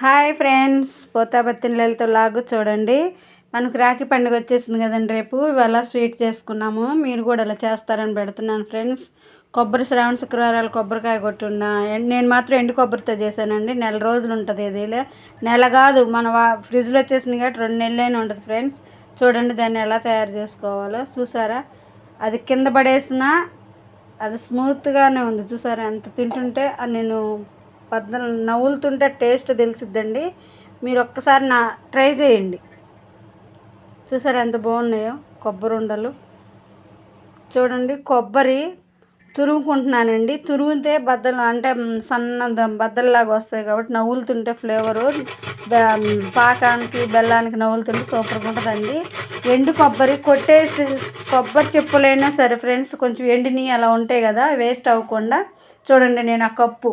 Hi friends పోతాబత్తినలతో లాగు చూడండి. మనకు రాఖీ పండుగ వచ్చేసింది కదండి రేపు ఇవాళ స్వీట్ చేసుకున్నాము. మీరు కూడా అలా చేస్తారని పెడుతున్నాను ఫ్రెండ్స్. కొబ్బరి శ్రావణ శుక్రవారాలు కొబ్బరికాయ కొట్టున్నా నేను మాత్రం ఎండు కొబ్బరితో చేశానండి. నెల రోజులు ఉంటుంది ఇది నెల కాదు మన ఫ్రిడ్జ్లో వచ్చేసింది కాబట్టి రెండు నెలలైనా ఉంటుంది ఫ్రెండ్స్. చూడండి దాన్ని ఎలా తయారు చేసుకోవాలో. చూసారా? అది కింద పడేసిన అది స్మూత్గానే ఉంది. చూసారా? ఎంత తింటుంటే నేను పద్నాలుగు నవ్వులుతుంటే టేస్ట్ తెలిసిద్దండి. మీరు ఒక్కసారి నా ట్రై చేయండి. చూసారా ఎంత బాగున్నాయో కొబ్బరి ఉండలు. చూడండి కొబ్బరి తురుముకుంటున్నానండి. తురిమితే బద్దలు అంటే సన్న బద్దల్లాగా వస్తాయి కాబట్టి నవ్వులుతుంటే ఫ్లేవరు. పాకానికి బెల్లానికి నవ్వులుతుంటే సూపర్గా ఉంటుందండి. ఎండు కొబ్బరి కొట్టేసి కొబ్బరి చెప్పులైనా సరే ఫ్రెండ్స్ కొంచెం ఎండిని అలా ఉంటాయి కదా వేస్ట్ అవ్వకుండా. చూడండి నేను ఆ కప్పు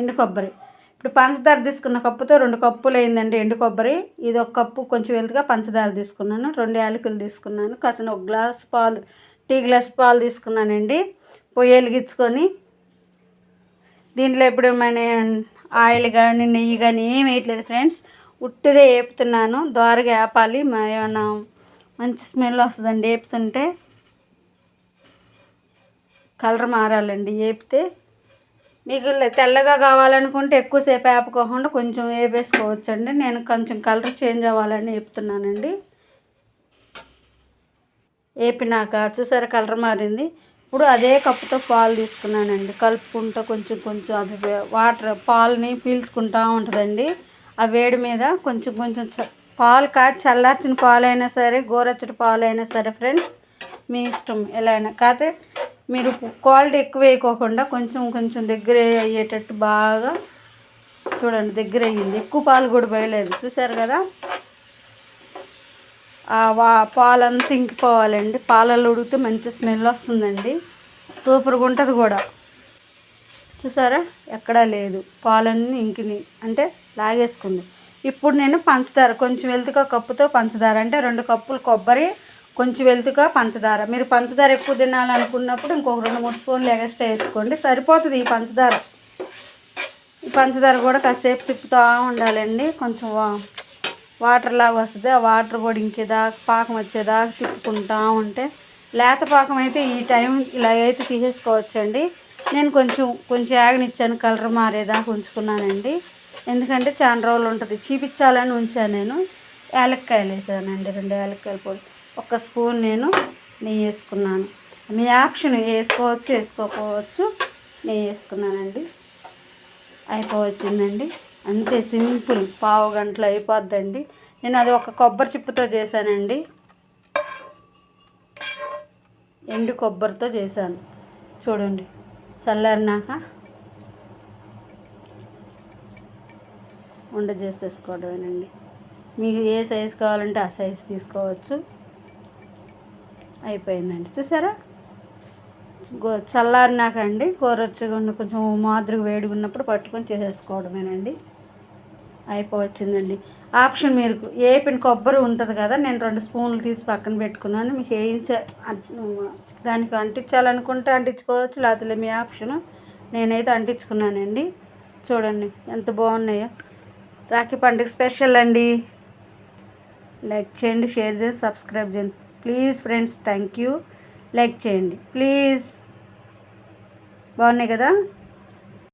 ఎండు కొబ్బరి. ఇప్పుడు పంచదార తీసుకున్న కప్పుతో రెండు కప్పులు అయిందండి ఎండు కొబ్బరి. ఇది ఒక కప్పు కొంచెం వెళ్తుగా పంచదార తీసుకున్నాను. రెండు యాలకులు తీసుకున్నాను. కాసిన ఒక గ్లాస్ పాలు టీ గ్లాస్ పాలు తీసుకున్నానండి. పొయ్యి వెలిగించుకొని దీంట్లో ఎప్పుడు మన ఆయిల్ కానీ నెయ్యి కానీ ఏం వేయట్లేదు ఫ్రెండ్స్. ఉట్టిదే వేపుతున్నాను దోరగా వేపాలి ఏమన్నా మంచి స్మెల్ వస్తుందండి వేపుతుంటే కలర్ మారాలండి. వేపితే మీకు తెల్లగా కావాలనుకుంటే ఎక్కువసేపు వేపకోకుండా కొంచెం వేపేసుకోవచ్చండి. నేను కొంచెం కలర్ చేంజ్ అవ్వాలని చెప్తున్నానండి. వేపినాక చూసారా కలర్ మారింది. ఇప్పుడు అదే కప్పుతో పాలు తీసుకున్నానండి. కలుపుకుంటూ కొంచెం కొంచెం అది వాటర్ పాలని పీల్చుకుంటూ ఉంటుందండి. ఆ వేడి మీద కొంచెం కొంచెం పాలు కాచి చల్లార్చిన పాలైనా సరే గోరచ్చటి పాలైనా సరే ఫ్రెండ్స్ మీ ఇష్టం. ఎలా అయినా కాకపోతే మీరు క్వాలిటీ ఎక్కువ వేయకోకుండా కొంచెం కొంచెం దగ్గర అయ్యేటట్టు బాగా చూడండి దగ్గర అయ్యింది. ఎక్కువ పాలు కూడా పోయలేదు. చూసారు కదా? వా పాలంతా ఇంకిపోవాలండి. పాలలో ఉడిగితే మంచి స్మెల్ వస్తుందండి. సూపర్గా ఉంటుంది కూడా. చూసారా? ఎక్కడా లేదు. పాలన్నీ ఇంకిని అంటే లాగేసుకుంది. ఇప్పుడు నేను పంచదార కొంచెం వెళ్తుగా కప్పుతో పంచదార అంటే రెండు కప్పులు కొబ్బరి కొంచెం వెళ్తుగా పంచదార. మీరు పంచదార ఎక్కువ తినాలనుకున్నప్పుడు ఇంకొక రెండు మూడు స్పూన్లు ఎగస్ట్రా వేసుకోండి. సరిపోతుంది ఈ పంచదార. ఈ పంచదార కూడా కాసేపు తిప్పుతూ ఉండాలండి. కొంచెం వాటర్ లాగా వస్తుంది. ఆ వాటర్ కూడా ఇంకేదాకా పాకం వచ్చేదాకా తిప్పుకుంటూ ఉంటే లేత పాకం అయితే ఈ టైం ఇలా అయితే తీసేసుకోవచ్చండి. నేను కొంచెం కొంచెం ఆగనిచ్చాను కలర్ మారేదాకా ఉంచుకున్నానండి. ఎందుకంటే చాలా రోజులు ఉంటుంది. చూపించాలని ఉంచాను నేను. యాలక్కాయలు వేసానండి. రెండు ఏలక్కాయలు పొడి ఒక స్పూన్ నేను నెయ్యి వేసుకున్నాను. మీ ఆప్షన్ వేసుకోవచ్చు వేసుకోకపోవచ్చు నెయ్యి వేసుకున్నానండి. అయిపోవచ్చిందండి. అంతే సింపుల్ పావు గంటలు అయిపోద్దండి. నేను అది ఒక కొబ్బరి చిప్పుతో చేశానండి. ఎండు కొబ్బరితో చేశాను. చూడండి చల్లారినాక ఉండ చేసేసుకోవడమేనండి. మీకు ఏ సైజు కావాలంటే ఆ సైజు తీసుకోవచ్చు. అయిపోయిందండి. చూసారా? గో చల్లారినాకండి. గోరొచ్చగా ఉన్న కొంచెం మాదిరిగా వేడిగా ఉన్నప్పుడు పట్టుకొని చేసేసుకోవడమేనండి. అయిపోవచ్చిందండి. ఆప్షన్ మీరు ఏపిన కొబ్బరి ఉంటుంది కదా నేను రెండు స్పూన్లు తీసి పక్కన పెట్టుకున్నాను. మీకు వేయించ దానికి అంటించాలనుకుంటే అంటించుకోవచ్చు లేకపోతే మీ ఆప్షను. నేనైతే అంటించుకున్నానండి. చూడండి ఎంత బాగున్నాయో. రాఖీ పండుగ స్పెషల్ అండి. లైక్ చేయండి షేర్ చేయండి సబ్స్క్రైబ్ చేయండి. Please friends thank you like చేయండి. ప్లీజ్. బాగున్నాయి కదా?